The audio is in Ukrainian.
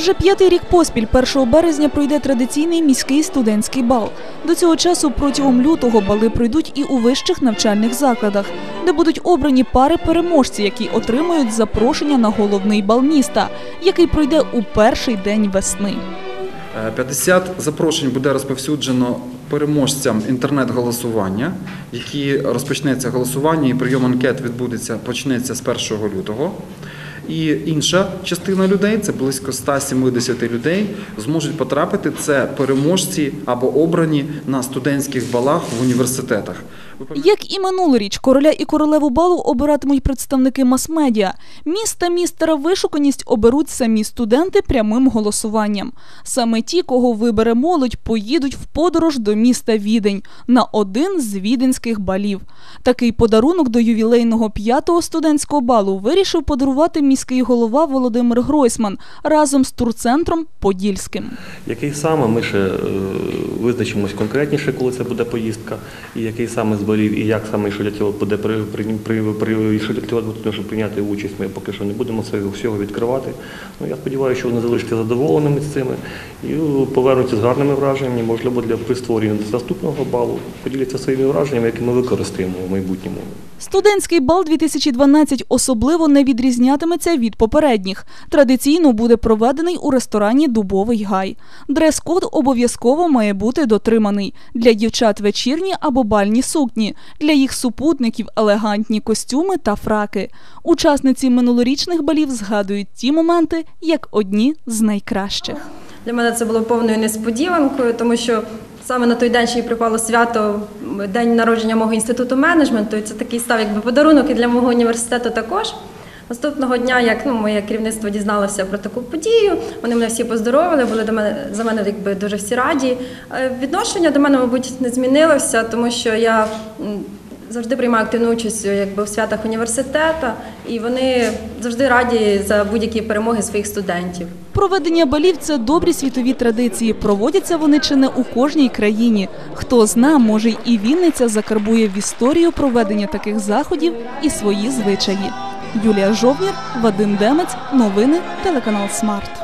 Вже п'ятий рік поспіль 1 березня пройде традиційний міський студентський бал. До цього часу протягом лютого бали пройдуть і у вищих навчальних закладах, де будуть обрані пари переможці, які отримують запрошення на головний бал міста, який пройде у перший день весни. Е, 50 запрошень буде розповсюджено переможцям інтернет-голосування, які розпочнеться голосування і прийом анкет відбудеться почнеться з 1 лютого. І інша частина людей, це близько 170 людей, зможуть потрапити. Це переможці або обрані на студентських балах в університетах. Як і минулоріч, короля і королеву балу обиратимуть представники мас-медіа. Міст та містера вишуканість оберуть самі студенти прямим голосуванням. Саме ті, кого вибере молодь, поїдуть в подорож до міста Відень на один з віденських балів. Такий подарунок до ювілейного п'ятого студентського балу вирішив подарувати міський голова Володимир Гройсман разом з турцентром Подільським. Який саме ми ще е, визначимось конкретніше, коли це буде поїздка, і який саме з балів, і як саме для буде при, при, при, прийняти участь. Ми поки що не будемо всього відкривати. Ну я сподіваюся, що вони залишаться задоволеними з цими і повернуться з гарними враженнями. Можливо, для при створенні наступного балу поділяться своїми враженнями, які ми використаємо в майбутньому. Студентський бал 2012 особливо не відрізнятиметься від попередніх. Традиційно буде проведений у ресторані Дубовий гай. Дрес-код обов'язково має бути дотриманий. Для дівчат вечірні або бальні сукні, для їх супутників елегантні костюми та фраки. Учасниці минулорічних балів згадують ті моменти як одні з найкращих. Для мене це було повною несподіванкою, тому що саме на той день ще й припало свято день народження мого інституту менеджменту. Це такий став якби подарунок і для мого університету також. Наступного дня, як ну, моє керівництво дізналося про таку подію, вони мене всі поздоровили, були до мене за мене якби дуже всі раді. Е, Відношення до мене, мабуть, не змінилося, тому що я завжди приймаю активну участь якби в святах університету, і вони завжди раді за будь-які перемоги своїх студентів. Проведення балів це добрі світові традиції. Проводяться вони чи не у кожній країні. Хто зна, може і Вінниця закарбує в історію проведення таких заходів і свої звичаї. Юлія Жовнір, Вадим Демець, новини, телеканал Смарт.